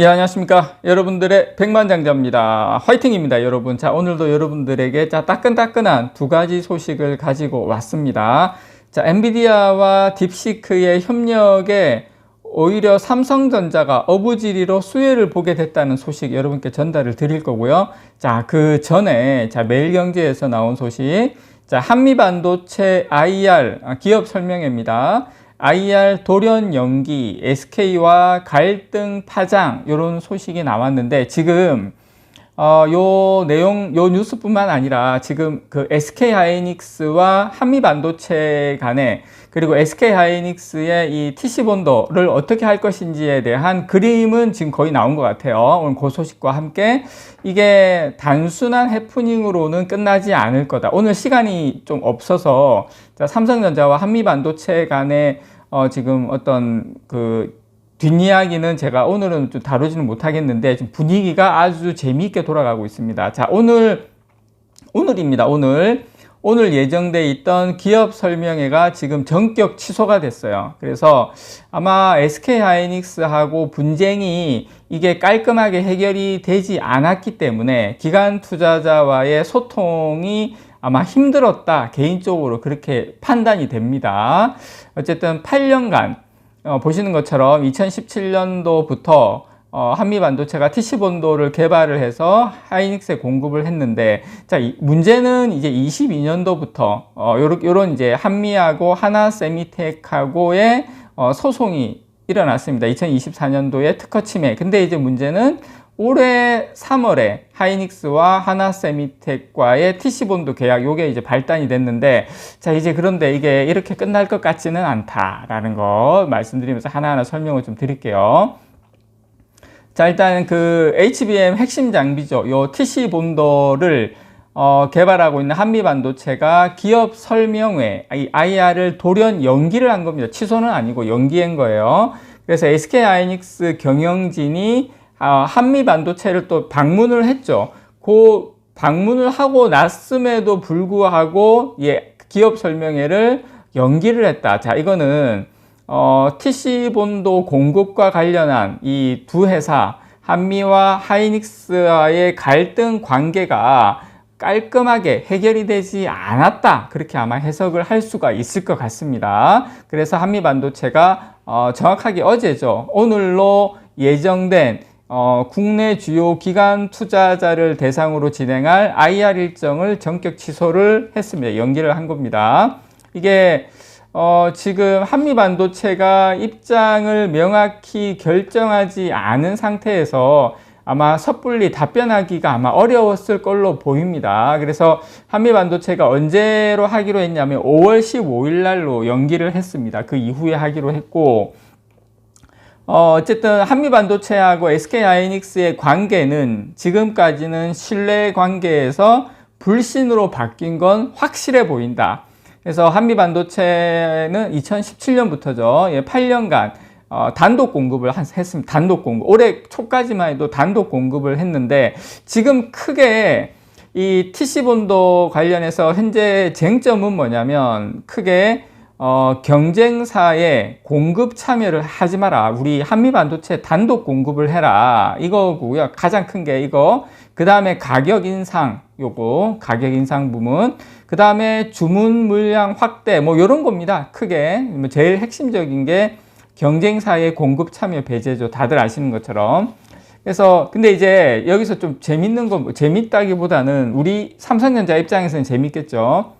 예, 안녕하십니까. 여러분들의 백만장자입니다. 화이팅입니다, 여러분. 자, 오늘도 여러분들에게 자, 따끈따끈한 두 가지 소식을 가지고 왔습니다. 자, 엔비디아와 딥시크의 협력에 오히려 삼성전자가 어부지리로 수혜를 보게 됐다는 소식 여러분께 전달을 드릴 거고요. 자, 그 전에 자, 매일경제에서 나온 소식. 자, 한미반도체 IR 기업 설명회입니다. IR 돌연 연기, SK와 갈등 파장 이런 소식이 나왔는데 지금 어, 요 내용, 요 뉴스뿐만 아니라 지금 그 SK 하이닉스와 한미 반도체 간에 그리고 SK 하이닉스의 이 TC 본도를 어떻게 할 것인지에 대한 그림은 지금 거의 나온 것 같아요. 오늘 그 소식과 함께 이게 단순한 해프닝으로는 끝나지 않을 거다. 오늘 시간이 좀 없어서 자, 삼성전자와 한미 반도체 간에 어, 지금 어떤 그 뒷이야기는 제가 오늘은 좀 다루지는 못하겠는데 지금 분위기가 아주 재미있게 돌아가고 있습니다. 자, 오늘 오늘입니다. 오늘 오늘 예정돼 있던 기업 설명회가 지금 전격 취소가 됐어요. 그래서 아마 SK 하이닉스하고 분쟁이 이게 깔끔하게 해결이 되지 않았기 때문에 기관 투자자와의 소통이 아마 힘들었다 개인적으로 그렇게 판단이 됩니다. 어쨌든 8년간 어, 보시는 것처럼 2017년도부터 어, 한미 반도체가 TC 본도를 개발을 해서 하이닉스에 공급을 했는데 자 이, 문제는 이제 22년도부터 어, 요런, 이제 한미하고 하나 세미텍하고의 어, 소송이 일어났습니다. 2024년도에 특허 침해. 근데 이제 문제는 올해 3월에 하이닉스와 하나세미텍과의 TC본도 계약 요게 이제 발단이 됐는데 자 이제 그런데 이게 이렇게 끝날 것 같지는 않다라는 거 말씀드리면서 하나하나 설명을 좀 드릴게요. 자 일단 그 HBM 핵심 장비죠. 요 TC본도를 어, 개발하고 있는 한미반도체가 기업 설명회 IR을 돌연 연기를 한 겁니다. 취소는 아니고 연기한 거예요. 그래서 SK 하이닉스 경영진이 아, 한미 반도체를 또 방문을 했죠. 그 방문을 하고 났음에도 불구하고 예, 기업 설명회를 연기를 했다. 자, 이거는 어, TC 본도 공급과 관련한 이 두 회사 한미와 하이닉스와의 갈등 관계가 깔끔하게 해결이 되지 않았다. 그렇게 아마 해석을 할 수가 있을 것 같습니다. 그래서 한미 반도체가 어, 정확하게 어제죠. 오늘로 예정된 어, 국내 주요 기관 투자자를 대상으로 진행할 IR 일정을 전격 취소를 했습니다. 연기를 한 겁니다. 이게 어, 지금 한미 반도체가 입장을 명확히 결정하지 않은 상태에서 아마 섣불리 답변하기가 아마 어려웠을 걸로 보입니다. 그래서 한미 반도체가 언제로 하기로 했냐면 5월 15일 날로 연기를 했습니다. 그 이후에 하기로 했고 어, 어쨌든 한미반도체하고 SK하이닉스의 관계는 지금까지는 신뢰 관계에서 불신으로 바뀐 건 확실해 보인다. 그래서 한미반도체는 2017년부터죠. 예, 8년간 어, 단독 공급을 했습니다. 단독 공급. 올해 초까지만 해도 단독 공급을 했는데 지금 크게 이 TC본도 관련해서 현재 쟁점은 뭐냐면 크게 어, 경쟁사에 공급 참여를 하지 마라. 우리 한미 반도체 단독 공급을 해라. 이거고요. 가장 큰 게 이거. 그 다음에 가격 인상, 요거. 가격 인상 부분. 그 다음에 주문 물량 확대, 뭐, 요런 겁니다. 크게. 뭐 제일 핵심적인 게 경쟁사의 공급 참여 배제죠. 다들 아시는 것처럼. 그래서, 근데 이제 여기서 좀 재밌는 건, 뭐 재밌다기보다는 우리 삼성전자 입장에서는 재밌겠죠.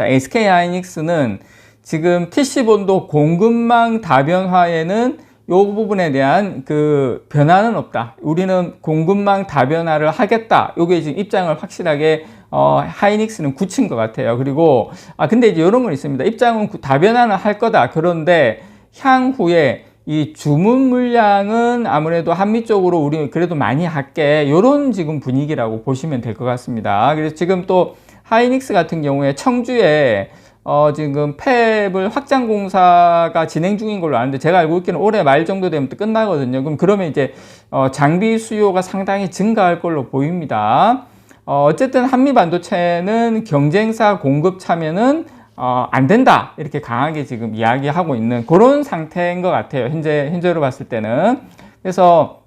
자, SK 하이닉스는 지금 TC본도 공급망 다변화에는 이 부분에 대한 그 변화는 없다. 우리는 공급망 다변화를 하겠다. 요게 지금 입장을 확실하게 어, 하이닉스는 굳힌 것 같아요. 그리고 아 근데 이제 이런 건 있습니다. 입장은 다변화는 할 거다. 그런데 향후에 이 주문 물량은 아무래도 한미 쪽으로 우리 그래도 많이 할게. 요런 지금 분위기라고 보시면 될 것 같습니다. 그래서 지금 또 하이닉스 같은 경우에 청주에 어, 지금 팹을 확장 공사가 진행 중인 걸로 아는데 제가 알고 있기는 올해 말 정도 되면 또 끝나거든요. 그럼 그러면 이제 어, 장비 수요가 상당히 증가할 걸로 보입니다. 어, 어쨌든 한미 반도체는 경쟁사 공급 참여는 어, 안 된다 이렇게 강하게 지금 이야기하고 있는 그런 상태인 것 같아요. 현재 현재로 봤을 때는 그래서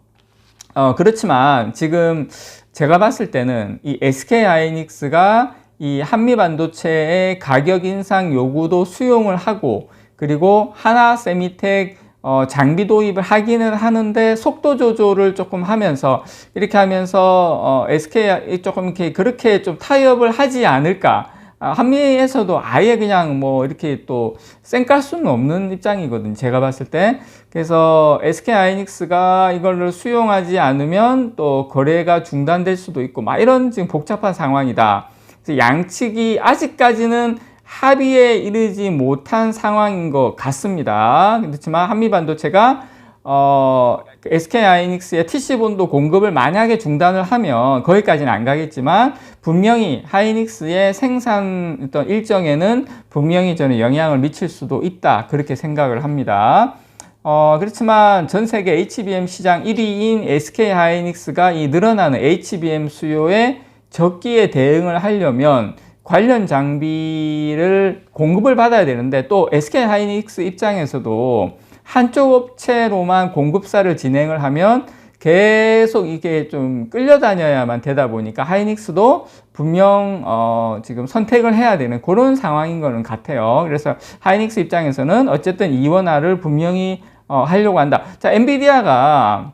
어, 그렇지만 지금 제가 봤을 때는 이 SK 하이닉스가 이 한미 반도체의 가격 인상 요구도 수용을 하고 그리고 하나 세미텍 어, 장비 도입을 하기는 하는데 속도 조절을 조금 하면서 이렇게 하면서 어, SK 조금 이렇게 그렇게 좀 타협을 하지 않을까. 아, 한미에서도 아예 그냥 뭐 이렇게 또 쌩깔 수는 없는 입장이거든요. 제가 봤을 때. 그래서 SK 하이닉스가 이거를 수용하지 않으면 또 거래가 중단될 수도 있고 막 이런 지금 복잡한 상황이다. 양측이 아직까지는 합의에 이르지 못한 상황인 것 같습니다. 그렇지만 한미 반도체가 어, SK 하이닉스의 TC 본도 공급을 만약에 중단을 하면 거기까지는 안 가겠지만 분명히 하이닉스의 생산 어떤 일정에는 분명히 저는 영향을 미칠 수도 있다 그렇게 생각을 합니다. 어, 그렇지만 전 세계 HBM 시장 1위인 SK 하이닉스가 이 늘어나는 HBM 수요에 적기에 대응을 하려면 관련 장비를 공급을 받아야 되는데 또 SK 하이닉스 입장에서도 한쪽 업체로만 공급사를 진행을 하면 계속 이게 좀 끌려다녀야만 되다 보니까 하이닉스도 분명 어 지금 선택을 해야 되는 그런 상황인 거는 같아요. 그래서 하이닉스 입장에서는 어쨌든 이원화를 분명히 어 하려고 한다. 자, 엔비디아가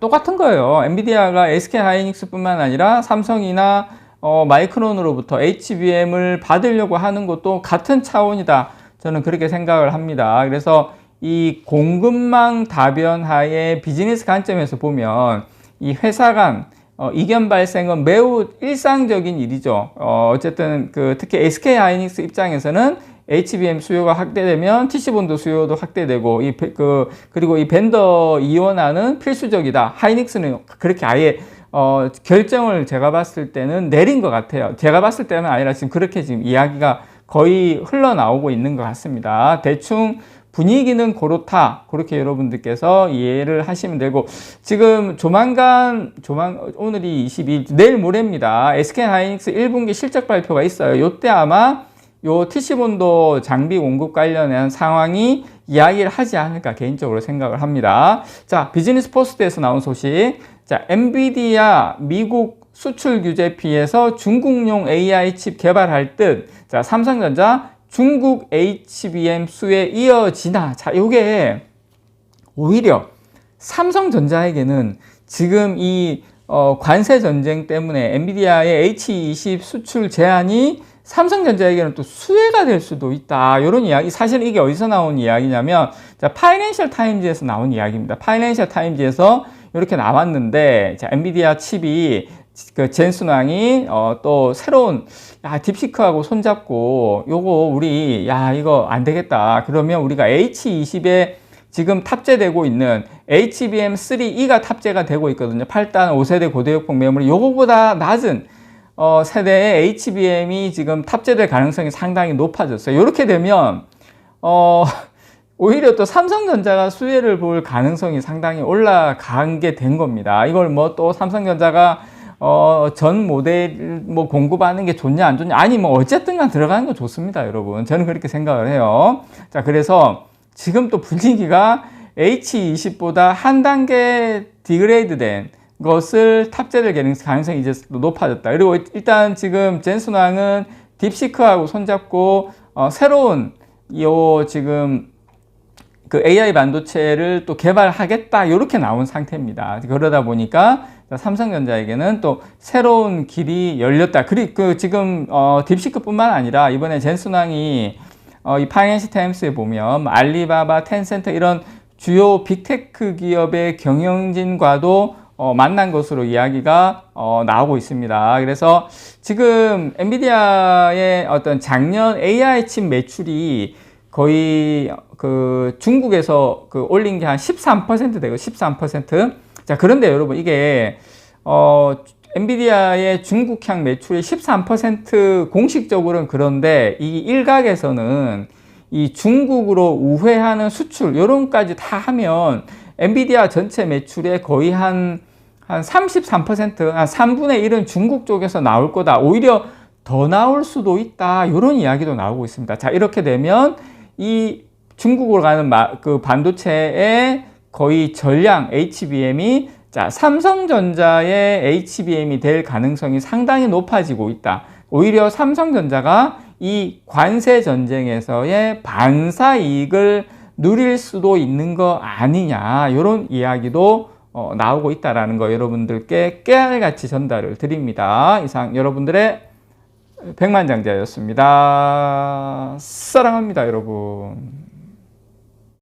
똑같은 거예요. 엔비디아가 SK 하이닉스뿐만 아니라 삼성이나 어, 마이크론으로부터 HBM을 받으려고 하는 것도 같은 차원이다. 저는 그렇게 생각을 합니다. 그래서 이 공급망 다변화의 비즈니스 관점에서 보면 이 회사 간 어, 이견 발생은 매우 일상적인 일이죠. 어, 어쨌든 그 특히 SK 하이닉스 입장에서는 HBM 수요가 확대되면 TC본드 수요도 확대되고 이 그 그리고 이 벤더 이원화는 필수적이다. 하이닉스는 그렇게 아예 어, 결정을 제가 봤을 때는 내린 것 같아요. 제가 봤을 때는 아니라 지금 그렇게 지금 이야기가 거의 흘러나오고 있는 것 같습니다. 대충 분위기는 그렇다. 그렇게 여러분들께서 이해를 하시면 되고, 지금 조만간, 조만, 오늘이 22일, 내일 모레입니다. SK 하이닉스 1분기 실적 발표가 있어요. 요때 아마 요 TC본도 장비 공급 관련한 상황이 이야기를 하지 않을까 개인적으로 생각을 합니다. 자, 비즈니스 포스트에서 나온 소식. 자, 엔비디아 미국 수출 규제 피해서 중국용 AI 칩 개발할 듯. 자, 삼성전자 중국 HBM 수에 이어지나. 자, 요게 오히려 삼성전자에게는 지금 이 어, 관세 전쟁 때문에 엔비디아의 H20 수출 제한이 삼성전자에게는 또 수혜가 될 수도 있다. 이런 이야기. 사실 이게 어디서 나온 이야기냐면, 자, 파이낸셜 타임즈에서 나온 이야기입니다. 파이낸셜 타임즈에서 이렇게 나왔는데, 자, 엔비디아 칩이 그 젠슨왕이 어, 또 새로운 야 딥시크하고 손잡고 요거 우리 야 이거 안 되겠다. 그러면 우리가 H20에 지금 탑재되고 있는 HBM3E가 탑재가 되고 있거든요. 8단 5세대 고대역폭 메모리 요거보다 낮은 어, 세대의 HBM이 지금 탑재될 가능성이 상당히 높아졌어요. 이렇게 되면 어, 오히려 또 삼성전자가 수혜를 볼 가능성이 상당히 올라간 게 된 겁니다. 이걸 뭐 또 삼성전자가 어, 전 모델 뭐 공급하는 게 좋냐 안 좋냐 아니 뭐 어쨌든 간 들어가는 거 좋습니다, 여러분. 저는 그렇게 생각을 해요. 자, 그래서 지금 또 분위기가 H20보다 한 단계 디그레이드 된 것을 탑재될 가능성이 이제 높아졌다. 그리고 일단 지금 젠슨왕은 딥시크하고 손잡고 어, 새로운 요 지금 그 AI 반도체를 또 개발하겠다 이렇게 나온 상태입니다. 그러다 보니까 삼성전자에게는 또 새로운 길이 열렸다. 그리고 그 지금 어, 딥시크뿐만 아니라 이번에 젠슨왕이 어, 이 파이낸시 타임스에 보면 알리바바, 텐센터 이런 주요 빅테크 기업의 경영진과도 어, 만난 것으로 이야기가 어, 나오고 있습니다. 그래서 지금 엔비디아의 어떤 작년 AI 칩 매출이 거의 그 중국에서 그 올린 게 한 13% 되고 13%. 자, 그런데 여러분 이게 어 엔비디아의 중국향 매출이 13% 공식적으로는 그런데 이 일각에서는 이 중국으로 우회하는 수출 요런까지 다 하면 엔비디아 전체 매출의 거의 한, 한 33%, 한 3분의 1은 중국 쪽에서 나올 거다. 오히려 더 나올 수도 있다. 이런 이야기도 나오고 있습니다. 자, 이렇게 되면 이 중국으로 가는 그 반도체의 거의 전량 HBM이 자, 삼성전자의 HBM이 될 가능성이 상당히 높아지고 있다. 오히려 삼성전자가 이 관세 전쟁에서의 반사 이익을 누릴 수도 있는 거 아니냐. 이런 이야기도 어, 나오고 있다라는 거 여러분들께 깨알같이 전달을 드립니다. 이상 여러분들의 백만장자였습니다. 사랑합니다, 여러분.